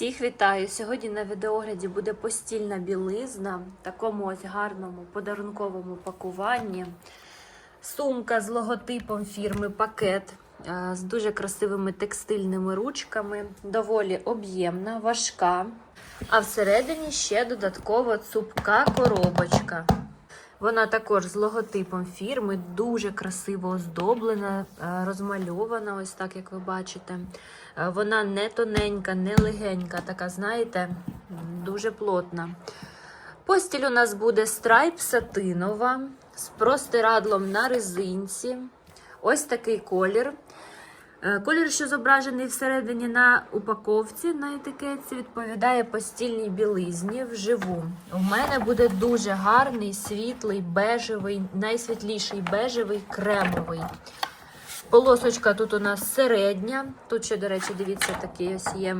Всіх вітаю! Сьогодні на відеогляді буде постільна білизна в такому ось гарному подарунковому пакуванні. Сумка з логотипом фірми Пакет е, з дуже красивими текстильними ручками, доволі об'ємна, важка. А всередині ще додатково цупка коробочка. Вона також з логотипом фірми, дуже красиво оздоблена, е, розмальована, ось так, як ви бачите. Е, Вона не тоненька, не легенька, така, знаєте, дуже плотна. Постіль у нас буде страйп сатинова з простирадлом на резинці. Ось такий колір. Е, Колір, що зображений всередині на упаковці на етикетці, відповідає постільній білизні вживу. У мене буде дуже гарний, світлий, бежевий, найсвітліший бежевий, кремовий. Полосочка тут у нас середня. Тут ще, до речі, дивіться, такий ось є,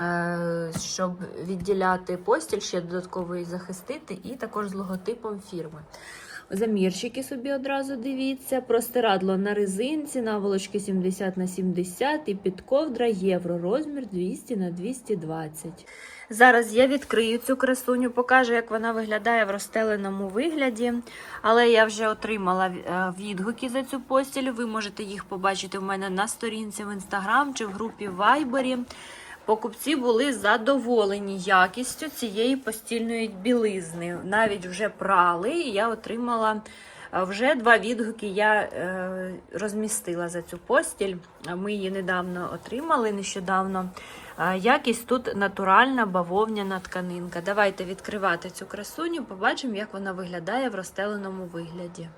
е, щоб відділяти постіль, ще додатково її захистити, і також з логотипом фірми. Замірчики собі одразу дивіться. Простирадло на резинці, наволочки 70 на 70 і підковдра євро, розмір 200 на 220. Зараз я відкрию цю красуню, покажу, як вона виглядає в розстеленому вигляді. Але я вже отримала е, відгуки за цю постіль. Ви можете їх побачити в мене на сторінці в інстаграм чи в групі Вайбері. Покупці були задоволені якістю цієї постільної білизни. Навіть вже прали, і я отримала е, вже два відгуки. Я е, розмістила за цю постіль. Ми її недавно отримали, нещодавно. Е, Якість тут натуральна бавовняна тканинка. Давайте відкривати цю красуню, побачимо, як вона виглядає в розстеленому вигляді.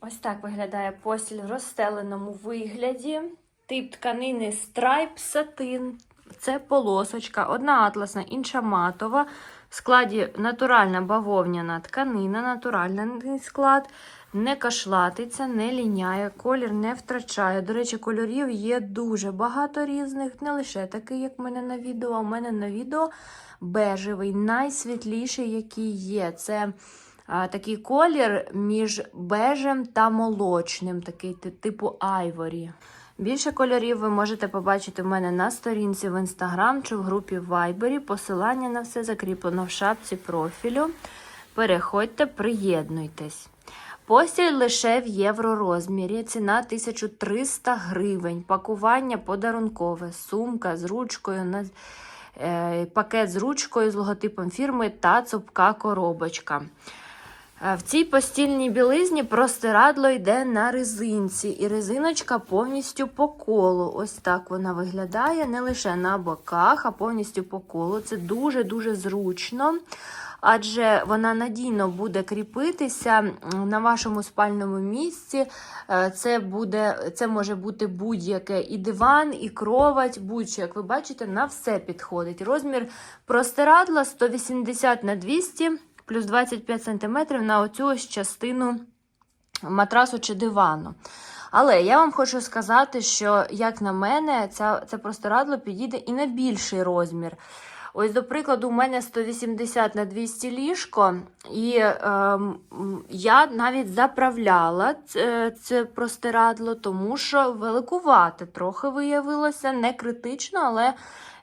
Ось так виглядає постіль в розстеленому вигляді. Тип тканини страйп сатин. Це полосочка, одна атласна, інша матова. В складі натуральна бавовняна тканина, натуральний склад. Не кашлатиться, не ліняє, колір не втрачає. До речі, кольорів є дуже багато різних, не лише такий, як в мене на відео. а У мене на відео бежевий, найсвітліший, який є. Це а, такий колір між бежем та молочним, такий типу айворі. Більше кольорів ви можете побачити в мене на сторінці в інстаграм чи в групі в. Посилання на все закріплено в шапці профілю. Переходьте, приєднуйтесь. Постіль лише в євро розмірі. Ціна 1300 гривень. Пакування подарункове, сумка з ручкою, на- е, пакет з ручкою з логотипом фірми та цупка коробочка. В цій постільній білизні простирадло йде на резинці, і резиночка повністю по колу. Ось так вона виглядає, не лише на боках, а повністю по колу. Це дуже-дуже зручно, адже вона надійно буде кріпитися на вашому спальному місці. Е, Це, буде, це може бути будь-яке і диван, і кровать, будь-що, як ви бачите, на все підходить. Розмір простирадла 180 на 200 плюс 25 см на оцю ось частину матрасу чи дивану. Але я вам хочу сказати, що, як на мене, ця, це простирадло підійде і на більший розмір. Ось, до прикладу, у мене 180 на 200 ліжко, і ем, я навіть заправляла це, це простирадло, тому що великувате трохи виявилося, не критично, але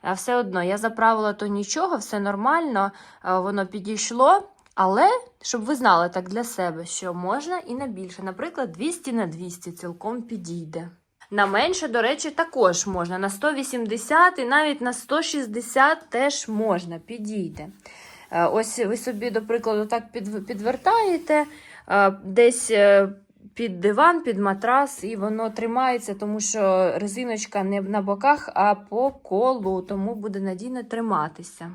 е, все одно я заправила то нічого, все нормально, е, воно підійшло. Але щоб ви знали так для себе, що можна і на більше. Наприклад, 200 на 200 цілком підійде. На менше, до речі, також можна. На 180 і навіть на 160 теж можна, підійде. Е, Ось ви собі, до прикладу, так підвертаєте е, десь е, під диван, під матрас, і воно тримається, тому що резиночка не на боках, а по колу, тому буде надійно триматися.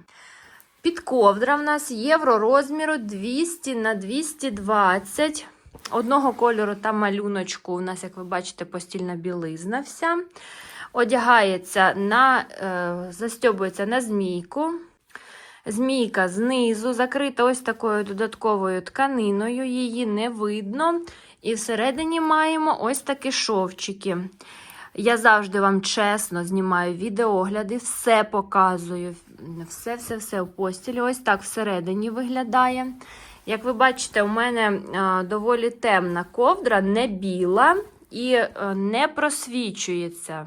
Підковдра в нас євро розміру 200 на 220. Одного кольору та малюночку. У нас, як ви бачите, постільна білизна вся. Одягається на, е, застьобується на змійку. Змійка знизу закрита ось такою додатковою тканиною, її не видно. І всередині маємо ось такі шовчики. Я завжди вам чесно знімаю відеогляди, все показую, все-все-все в постілі. Ось так всередині виглядає. Як ви бачите, у мене е, доволі темна ковдра, не біла і е, не просвічується.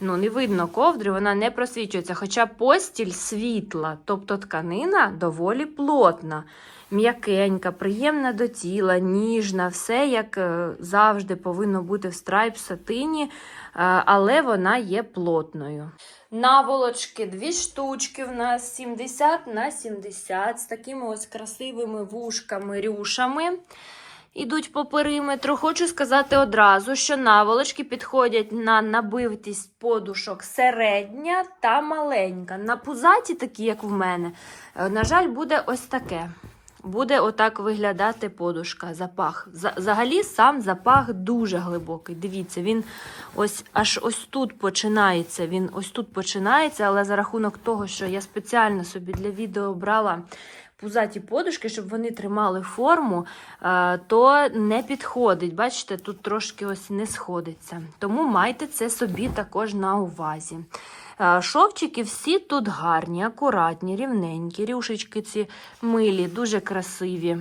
Ну, не видно ковдри, вона не просвічується. Хоча постіль світла, тобто тканина доволі плотна, м'якенька, приємна до тіла, ніжна, все як е, завжди повинно бути в страйп сатині, е, але вона є плотною. Наволочки, дві штучки в нас 70 на 70 з такими ось красивими вушками, рюшами. Ідуть по периметру. Хочу сказати одразу, що наволочки підходять на набивтість подушок середня та маленька. На пузаті, такі, як в мене, е, на жаль, буде ось таке. Буде отак виглядати подушка, запах. Взагалі сам запах дуже глибокий. Дивіться, він ось аж ось тут починається. Він ось тут починається, але за рахунок того, що я спеціально собі для відео брала пузаті подушки, щоб вони тримали форму, е, то не підходить. Бачите, тут трошки ось не сходиться. Тому майте це собі також на увазі. Шовчики всі тут гарні, акуратні, рівненькі, рюшечки ці милі, дуже красиві.